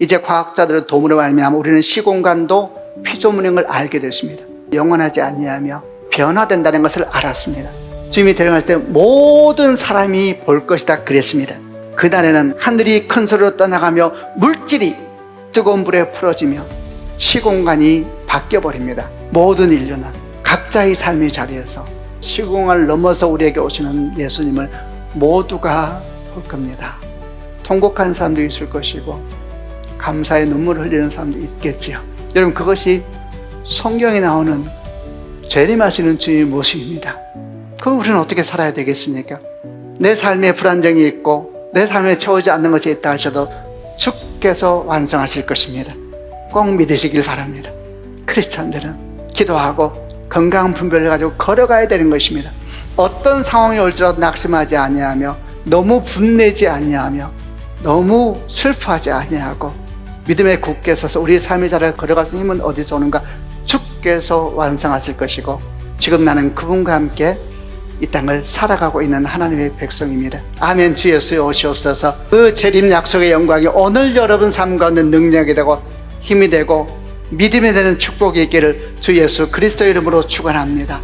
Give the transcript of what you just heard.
이제 과학자들의 도움으로 말미암아 우리는 시공간도 피조물인 걸 알게 됐습니다. 영원하지 아니하며 변화된다는 것을 알았습니다. 주님이 데려갈 때 모든 사람이 볼 것이다 그랬습니다. 그날에는 하늘이 큰 소리로 떠나가며 물질이 뜨거운 불에 풀어지며 시공간이 바뀌어 버립니다. 모든 인류는 각자의 삶의 자리에서 시공을 넘어서 우리에게 오시는 예수님을 모두가 볼 겁니다. 통곡한 사람도 있을 것이고 감사의 눈물을 흘리는 사람도 있겠지요. 여러분 그것이 성경에 나오는 재림하시는 주의 모습입니다. 그럼 우리는 어떻게 살아야 되겠습니까? 내 삶에 불안정이 있고 내 삶에 채워지지 않는 것이 있다 하셔도 주께서 완성하실 것입니다. 꼭 믿으시길 바랍니다. 크리스찬들은 기도하고 건강한 분별을 가지고 걸어가야 되는 것입니다. 어떤 상황이 올지라도 낙심하지 아니하며 너무 분내지 아니하며 너무 슬퍼하지 아니하고 믿음에 굳게 서서 우리의 삶의 자리를 걸어갈 수 힘은 어디서 오는가? 주께서 완성하실 것이고 지금 나는 그분과 함께 이 땅을 살아가고 있는 하나님의 백성입니다. 아멘. 주 예수의 오시옵소서. 그 재림 약속의 영광이 오늘 여러분 삶 가운데 능력이 되고 힘이 되고 믿음이 되는 축복이 있기를 주 예수 그리스도 이름으로 축원합니다.